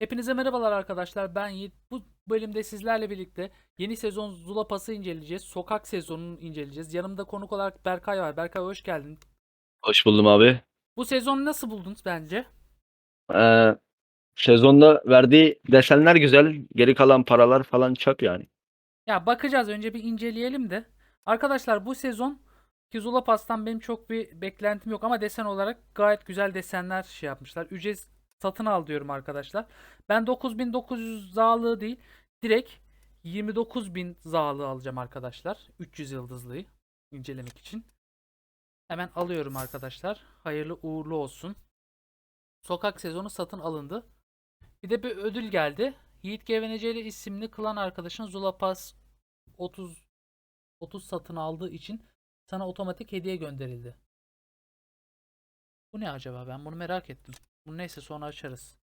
Hepinize merhabalar arkadaşlar. Ben Yiğit. Bu bölümde sizlerle birlikte yeni sezon Zula Pass'ı inceleyeceğiz. Sokak sezonunu inceleyeceğiz. Yanımda konuk olarak Berkay var. Berkay hoş geldin. Hoş buldum abi. Bu sezonu nasıl buldunuz bence? Ee, sezonda verdiği desenler güzel. Geri kalan paralar falan çöp yani. Ya bakacağız. Önce bir inceleyelim de. Arkadaşlar bu sezon ki Zula Pass'tan benim çok bir beklentim yok ama desen olarak gayet güzel desenler şey yapmışlar. Ücret satın al diyorum arkadaşlar. Ben 9900 zağlığı değil direkt 29000 zağlığı alacağım arkadaşlar. 300 yıldızlıyı incelemek için. Hemen alıyorum arkadaşlar. Hayırlı uğurlu olsun. Sokak sezonu satın alındı. Bir de bir ödül geldi. Yiğit Geveneceli isimli klan arkadaşın Zula Pass 30 30 satın aldığı için sana otomatik hediye gönderildi. Bu ne acaba? Ben bunu merak ettim. Bu neyse sonra açarız.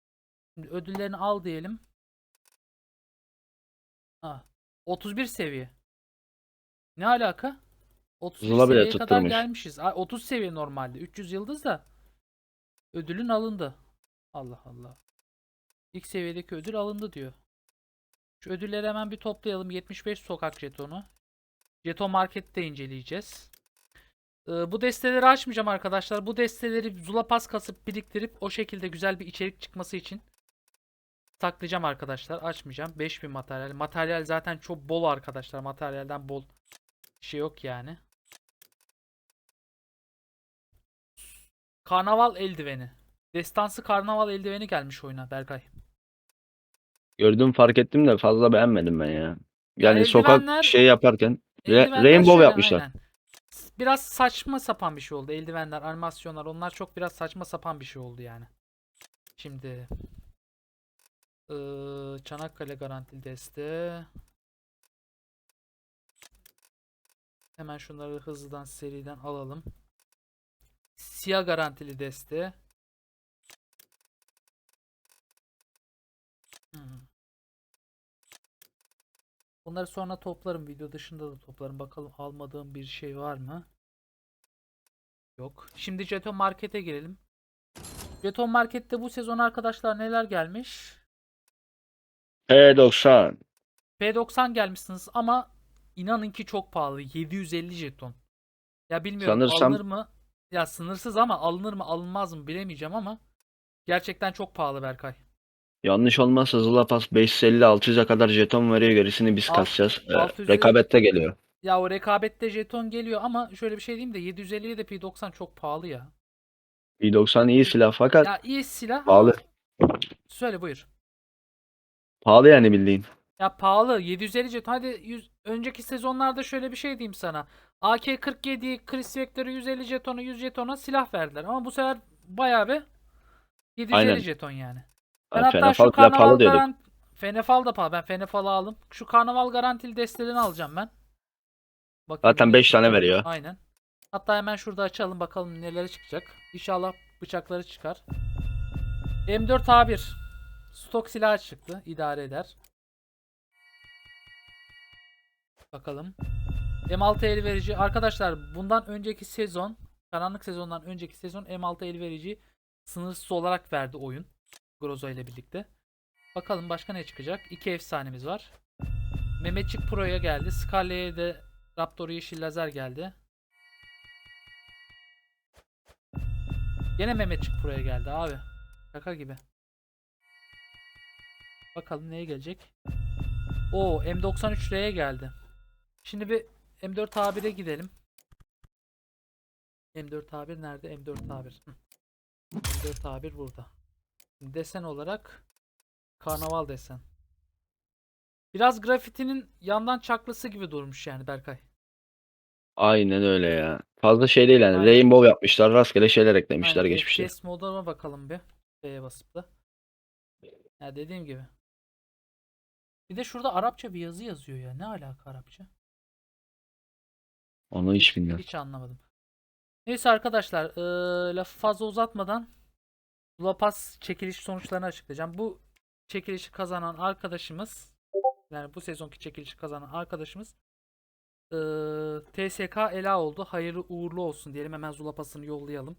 Şimdi ödüllerini al diyelim. Ha, 31 seviye. Ne alaka? 31 Zula bile seviyeye kadar tutturmuş. gelmişiz. Ay, 30 seviye normalde. 300 yıldız da ödülün alındı. Allah Allah. İlk seviyedeki ödül alındı diyor. Şu ödülleri hemen bir toplayalım. 75 sokak jetonu. Jeton Market'te inceleyeceğiz. Ee, bu desteleri açmayacağım arkadaşlar. Bu desteleri Zula Pass kasıp biriktirip o şekilde güzel bir içerik çıkması için saklayacağım arkadaşlar. Açmayacağım. 5000 materyal. Materyal zaten çok bol arkadaşlar. Materyalden bol şey yok yani. Karnaval eldiveni. Destansı karnaval eldiveni gelmiş oyuna Berkay. Gördüm fark ettim de fazla beğenmedim ben ya. Yani eldivenler- sokak şey yaparken Eldivenler Rainbow şöyle, yapmışlar. aynen. Biraz saçma sapan bir şey oldu. Eldivenler, animasyonlar onlar çok biraz saçma sapan bir şey oldu yani. Şimdi eee, Çanakkale garantili deste. Hemen şunları hızlıdan seriden alalım. Siyah garantili deste. Bunları sonra toplarım. Video dışında da toplarım. Bakalım almadığım bir şey var mı? Yok. Şimdi Jeton Market'e girelim. Jeton Market'te bu sezon arkadaşlar neler gelmiş? P90. P90 gelmişsiniz ama inanın ki çok pahalı. 750 jeton. Ya bilmiyorum Sanırsam- alınır mı? Ya sınırsız ama alınır mı alınmaz mı bilemeyeceğim ama gerçekten çok pahalı Berkay. Yanlış olmazsa Zula Pass 550-600'e kadar jeton veriyor. Gerisini biz Alt- kasacağız. Ee, 600'e rekabette geliyor. Ya o rekabette jeton geliyor ama şöyle bir şey diyeyim de 750'ye de P90 çok pahalı ya. P90 iyi silah fakat Ya iyi silah ama- pahalı. Söyle buyur. Pahalı yani bildiğin. Ya pahalı 750 jeton. Hadi 100, önceki sezonlarda şöyle bir şey diyeyim sana. AK-47 Chris Vector'ı 150 jetonu 100 jetona silah verdiler. Ama bu sefer bayağı bir 750 Aynen. jeton yani. Ben hatta Fenefal şu bile karnaval pahalı diyorduk. Fenefal da pahalı. Ben Fenefal'ı aldım. Şu karnaval garantili destelerini alacağım ben. Bakayım Zaten ne 5 tane veriyor. Aynen. Hatta hemen şurada açalım bakalım neleri çıkacak. İnşallah bıçakları çıkar. M4A1 stok silahı çıktı. İdare eder. Bakalım. M6 el verici. Arkadaşlar bundan önceki sezon karanlık sezondan önceki sezon M6 el verici sınırsız olarak verdi oyun. Grozo ile birlikte. Bakalım başka ne çıkacak? İki efsanemiz var. Mehmetçik Pro'ya geldi. Scarlet'e de Raptor yeşil lazer geldi. Yine Mehmetçik Pro'ya geldi abi. Şaka gibi. Bakalım neye gelecek. O M93R'ye geldi. Şimdi bir M4A1'e gidelim. M4A1 nerede? M4A1. Hı. M4A1 burada. Desen olarak karnaval desen. Biraz grafitinin yandan çaklısı gibi durmuş yani Berkay. Aynen öyle ya. Fazla şey değil yani. Aynen. Rainbow yapmışlar. Rastgele şeyler eklemişler Aynen, geçmişte. FPS moduna bakalım bir. B'ye basıp da. Ya dediğim gibi. Bir de şurada Arapça bir yazı yazıyor ya. Ne alaka Arapça? Onu hiç bilmiyorum. Hiç anlamadım. Neyse arkadaşlar, eee lafı fazla uzatmadan Zula Pass çekiliş sonuçlarını açıklayacağım. Bu çekilişi kazanan arkadaşımız yani bu sezonki çekilişi kazanan arkadaşımız eee, TSK Ela oldu. Hayırlı uğurlu olsun diyelim. Hemen Zula Pass'ını yollayalım.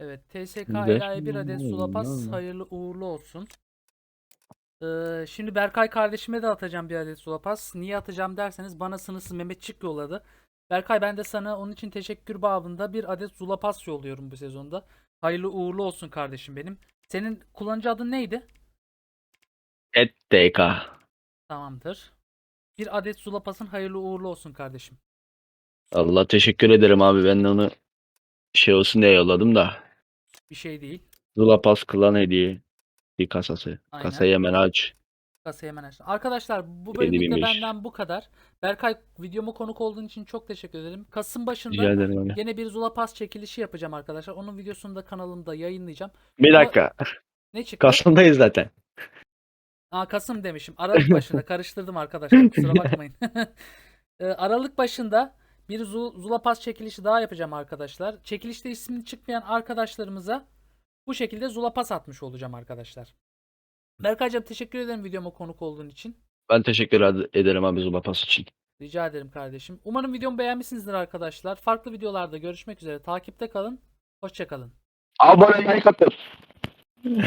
Evet, TSK ilahi bir adet sulapas hayırlı uğurlu olsun. Ee, şimdi Berkay kardeşime de atacağım bir adet sulapas. Niye atacağım derseniz bana sınırsız Mehmetçik yolladı. Berkay ben de sana onun için teşekkür babında bir adet sulapas yolluyorum bu sezonda. Hayırlı uğurlu olsun kardeşim benim. Senin kullanıcı adın neydi? Et DK. Tamamdır. Bir adet sulapasın hayırlı uğurlu olsun kardeşim. Allah teşekkür ederim abi. Ben de onu şey olsun diye yolladım da. Bir şey değil. Zula Pas klan hediye. Bir kasası. Aynen. Kasayı hemen aç. Kasayı hemen açtım. Arkadaşlar bu 7005. bölümde benden bu kadar. Berkay videoma konuk olduğun için çok teşekkür ederim. Kasım başında ederim. Yine bir Zula Pass çekilişi yapacağım arkadaşlar. Onun videosunu da kanalımda yayınlayacağım. Bir dakika. Ne çıktı? Kasım'dayız zaten. Aa, Kasım demişim. Aralık başında karıştırdım arkadaşlar. Kusura bakmayın. Ee, Aralık başında bir Zu- Zula Pass çekilişi daha yapacağım arkadaşlar. Çekilişte ismini çıkmayan arkadaşlarımıza bu şekilde Zula Pass atmış olacağım arkadaşlar. Berkaycığım teşekkür ederim videoma konuk olduğun için. Ben teşekkür ed- ederim abi Zula Pas için. Rica ederim kardeşim. Umarım videomu beğenmişsinizdir arkadaşlar. Farklı videolarda görüşmek üzere. Takipte kalın. Hoşçakalın. Abone like atın.